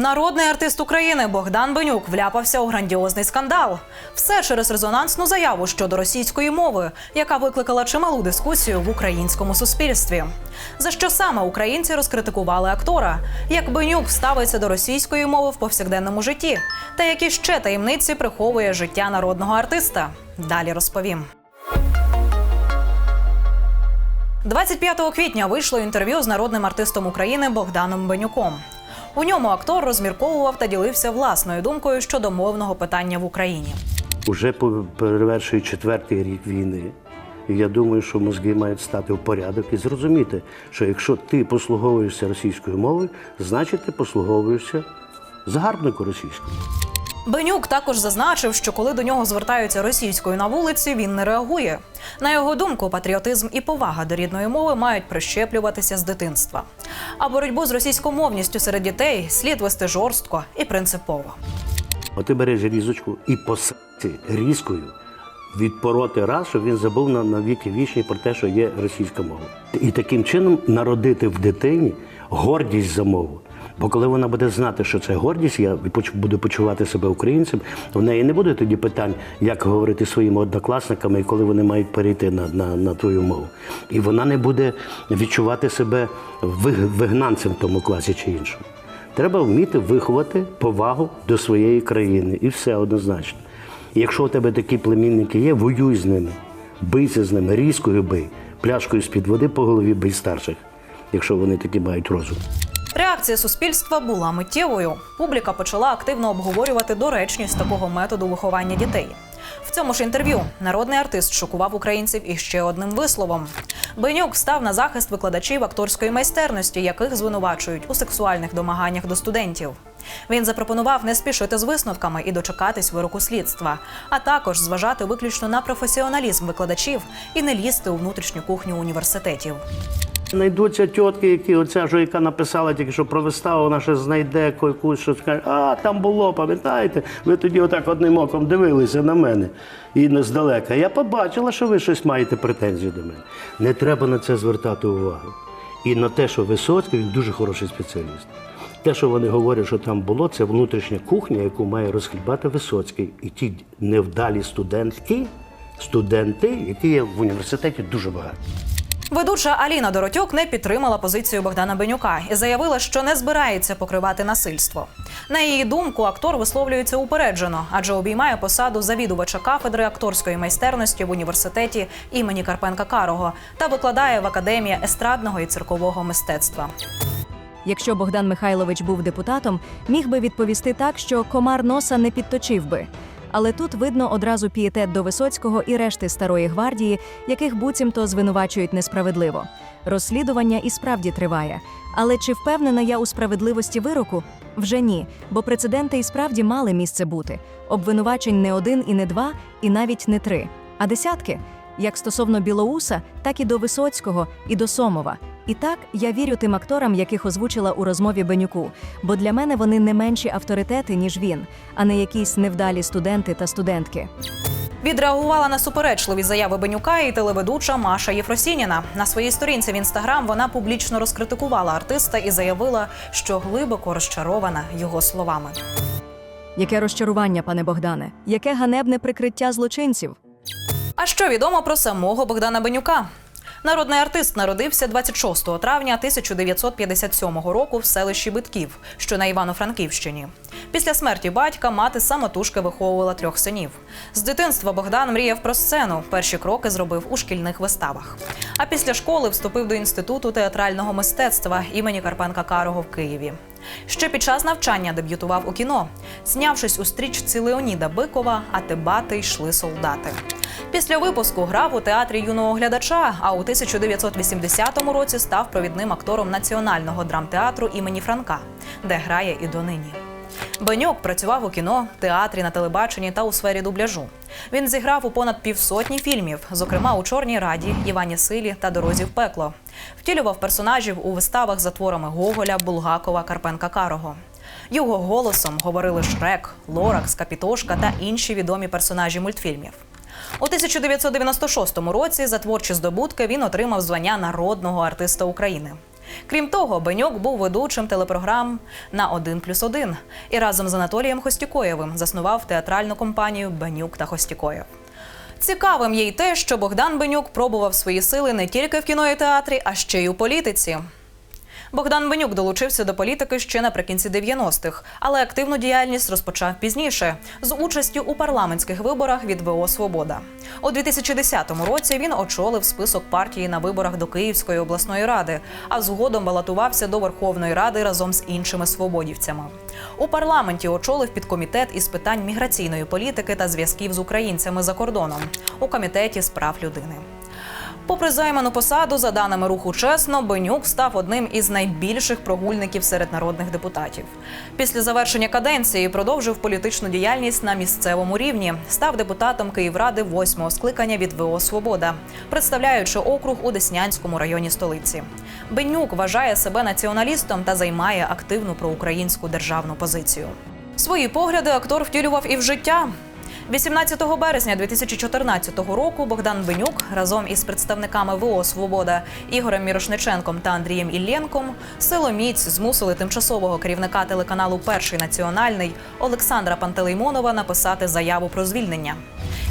Народний артист України Богдан Бенюк вляпався у грандіозний скандал. Все через резонансну заяву щодо російської мови, яка викликала чималу дискусію в українському суспільстві. За що саме українці розкритикували актора? Як Бенюк ставиться до російської мови в повсякденному житті? Та які ще таємниці приховує життя народного артиста? Далі розповім. 25 квітня вийшло інтерв'ю з народним артистом України Богданом Бенюком. У ньому актор розмірковував та ділився власною думкою щодо мовного питання в Україні. Уже по- перевершує четвертий рік війни. І я думаю, що мозги мають стати в порядок і зрозуміти, що якщо ти послуговуєшся російською мовою, значить ти послуговуєшся загарбнику російською. Бенюк також зазначив, що коли до нього звертаються російською на вулиці, він не реагує. На його думку, патріотизм і повага до рідної мови мають прищеплюватися з дитинства. А боротьбу з російськомовністю серед дітей слід вести жорстко і принципово. От ти береш різочку і посити різкою відпороти раз, щоб він забув на, на віки вічні про те, що є російська мова. І таким чином народити в дитині гордість за мову. Бо коли вона буде знати, що це гордість, я буду почувати себе українцем, в неї не буде тоді питань, як говорити своїми однокласниками, і коли вони мають перейти на, на, на твою мову. І вона не буде відчувати себе вигнанцем в тому класі чи іншому. Треба вміти виховати повагу до своєї країни. І все однозначно. І якщо у тебе такі племінники є, воюй з ними, бийся з ними, різкою бий, пляшкою з-під води по голові бий старших, якщо вони такі мають розум. Реакція суспільства була миттєвою. Публіка почала активно обговорювати доречність такого методу виховання дітей. В цьому ж інтерв'ю народний артист шокував українців іще одним висловом. Бенюк став на захист викладачів акторської майстерності, яких звинувачують у сексуальних домаганнях до студентів. Він запропонував не спішити з висновками і дочекатись вироку слідства, а також зважати виключно на професіоналізм викладачів і не лізти у внутрішню кухню університетів. Знайдуться тітки, які оця ж, яка написала тільки що про виставу, вона ще знайде якусь, що скаже, а там було, пам'ятаєте? Ви тоді отак одним оком дивилися на мене і не здалека. Я побачила, що ви щось маєте претензії до мене. Не треба на це звертати увагу. І на те, що Висоцький він дуже хороший спеціаліст. Те, що вони говорять, що там було, це внутрішня кухня, яку має розхлібати Висоцький. І ті невдалі студентки, студенти, які є в університеті, дуже багато. Ведуча Аліна Доротюк не підтримала позицію Богдана Бенюка і заявила, що не збирається покривати насильство. На її думку, актор висловлюється упереджено, адже обіймає посаду завідувача кафедри акторської майстерності в університеті імені Карпенка Карого та викладає в академії естрадного і циркового мистецтва. Якщо Богдан Михайлович був депутатом, міг би відповісти так, що комар носа не підточив би. Але тут видно одразу пієтет до Висоцького і решти старої гвардії, яких буцімто звинувачують несправедливо. Розслідування і справді триває. Але чи впевнена я у справедливості вироку? Вже ні, бо прецеденти і справді мали місце бути. Обвинувачень не один і не два, і навіть не три, а десятки. Як стосовно Білоуса, так і до Висоцького, і до Сомова. І так я вірю тим акторам, яких озвучила у розмові Бенюку, бо для мене вони не менші авторитети, ніж він, а не якісь невдалі студенти та студентки. Відреагувала на суперечливі заяви Бенюка і телеведуча Маша Єфросініна. На своїй сторінці в інстаграм вона публічно розкритикувала артиста і заявила, що глибоко розчарована його словами. Яке розчарування, пане Богдане, яке ганебне прикриття злочинців. А що відомо про самого Богдана Бенюка? Народний артист народився 26 травня 1957 року в селищі Битків, що на Івано-Франківщині. Після смерті батька мати самотужки виховувала трьох синів. З дитинства Богдан мріяв про сцену. Перші кроки зробив у шкільних виставах. А після школи вступив до інституту театрального мистецтва імені Карпенка Карого в Києві. Ще під час навчання дебютував у кіно, знявшись у стрічці Леоніда Бикова Атибати йшли солдати. Після випуску грав у театрі юного глядача, а у 1980 році став провідним актором національного драмтеатру імені Франка, де грає і донині. Беньок працював у кіно, театрі, на телебаченні та у сфері дубляжу. Він зіграв у понад півсотні фільмів, зокрема у Чорній раді, Івані Силі та Дорозі в пекло. Втілював персонажів у виставах за творами Гоголя, Булгакова, Карпенка Карого. Його голосом говорили Шрек, Лоракс, Капітошка та інші відомі персонажі мультфільмів. У 1996 році за творчі здобутки він отримав звання народного артиста України. Крім того, Бенюк був ведучим телепрограм на один плюс 1» і разом з Анатолієм Хостікоєвим заснував театральну компанію Бенюк та Хостікоєв. Цікавим є й те, що Богдан Бенюк пробував свої сили не тільки в кіно і театрі, а ще й у політиці. Богдан Бенюк долучився до політики ще наприкінці 90-х, але активну діяльність розпочав пізніше з участю у парламентських виборах від ВО Свобода. У 2010 році він очолив список партії на виборах до Київської обласної ради, а згодом балотувався до Верховної Ради разом з іншими свободівцями. У парламенті очолив підкомітет із питань міграційної політики та зв'язків з українцями за кордоном у комітеті з прав людини. Попри займану посаду, за даними руху чесно, Бенюк став одним із найбільших прогульників серед народних депутатів. Після завершення каденції продовжив політичну діяльність на місцевому рівні. Став депутатом Київради восьмого скликання від ВО Свобода, представляючи округ у Деснянському районі столиці. Бенюк вважає себе націоналістом та займає активну проукраїнську державну позицію. Свої погляди актор втілював і в життя. 18 березня 2014 року Богдан Бенюк разом із представниками ВО Свобода Ігорем Мірошниченком та Андрієм Іллєнком силоміць змусили тимчасового керівника телеканалу Перший національний Олександра Пантелеймонова написати заяву про звільнення.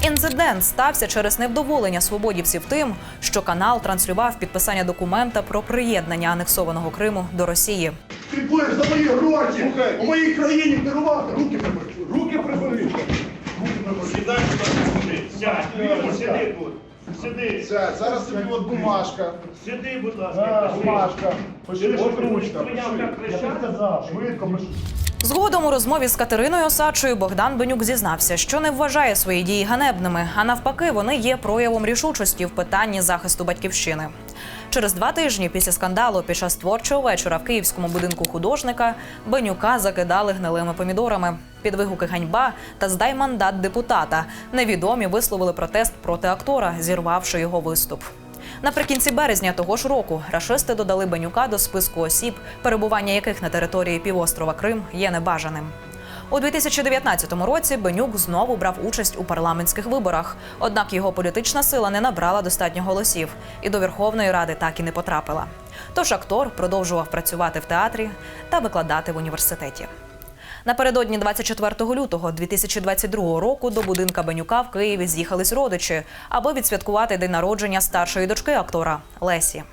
Інцидент стався через невдоволення свободівців тим, що канал транслював підписання документа про приєднання анексованого Криму до Росії. Ти будеш за мої гроші у моїй країні керувати. Руки прибери. Руки прибери. Сідай сюди, сядь, сиди тут. Сиди, зараз тобі от бумажка. сиди, будь ласка. бумажка. Пиши, от ручка. Пиши. Я тобі сказав, швидко пиши. Згодом у розмові з Катериною Осадчою Богдан Бенюк зізнався, що не вважає свої дії ганебними, а навпаки, вони є проявом рішучості в питанні захисту батьківщини. Через два тижні після скандалу під час творчого вечора в київському будинку художника Бенюка закидали гнилими помідорами. Під вигуки ганьба та здай мандат депутата. Невідомі висловили протест проти актора, зірвавши його виступ. Наприкінці березня того ж року рашисти додали Бенюка до списку осіб, перебування яких на території півострова Крим є небажаним. У 2019 році Бенюк знову брав участь у парламентських виборах. Однак його політична сила не набрала достатньо голосів і до Верховної Ради так і не потрапила. Тож актор продовжував працювати в театрі та викладати в університеті. Напередодні 24 лютого 2022 року до будинка Бенюка в Києві з'їхались родичі, аби відсвяткувати день народження старшої дочки актора Лесі.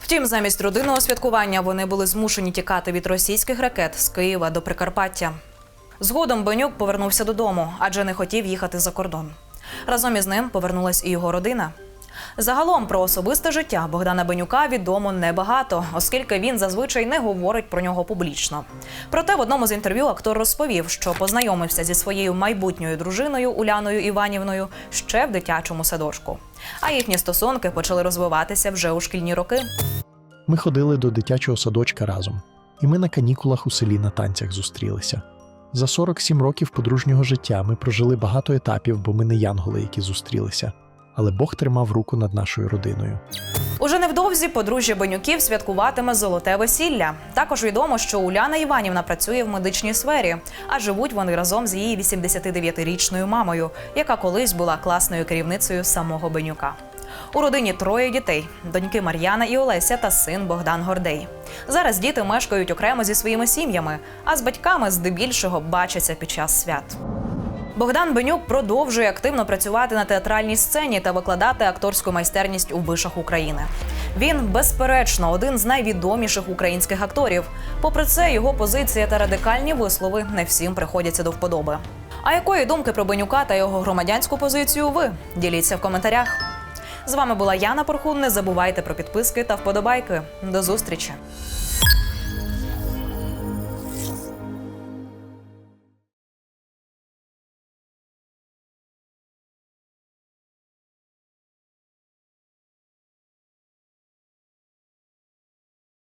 Втім, замість родинного святкування вони були змушені тікати від російських ракет з Києва до Прикарпаття. Згодом Бенюк повернувся додому, адже не хотів їхати за кордон. Разом із ним повернулась і його родина. Загалом про особисте життя Богдана Бенюка відомо небагато, оскільки він зазвичай не говорить про нього публічно. Проте в одному з інтерв'ю актор розповів, що познайомився зі своєю майбутньою дружиною Уляною Іванівною ще в дитячому садочку. А їхні стосунки почали розвиватися вже у шкільні роки. Ми ходили до дитячого садочка разом, і ми на канікулах у селі на танцях зустрілися. За 47 років подружнього життя ми прожили багато етапів, бо ми не янголи, які зустрілися. Але Бог тримав руку над нашою родиною. Уже невдовзі подружжя Бенюків святкуватиме золоте весілля. Також відомо, що Уляна Іванівна працює в медичній сфері, а живуть вони разом з її 89-річною мамою, яка колись була класною керівницею самого Бенюка. У родині троє дітей: доньки Мар'яна і Олеся та син Богдан Гордей. Зараз діти мешкають окремо зі своїми сім'ями, а з батьками здебільшого бачаться під час свят. Богдан Бенюк продовжує активно працювати на театральній сцені та викладати акторську майстерність у вишах України. Він, безперечно, один з найвідоміших українських акторів. Попри це, його позиція та радикальні вислови не всім приходяться до вподоби. А якої думки про Бенюка та його громадянську позицію ви? Діліться в коментарях. З вами була Яна Порхун. Не забувайте про підписки та вподобайки. До зустрічі!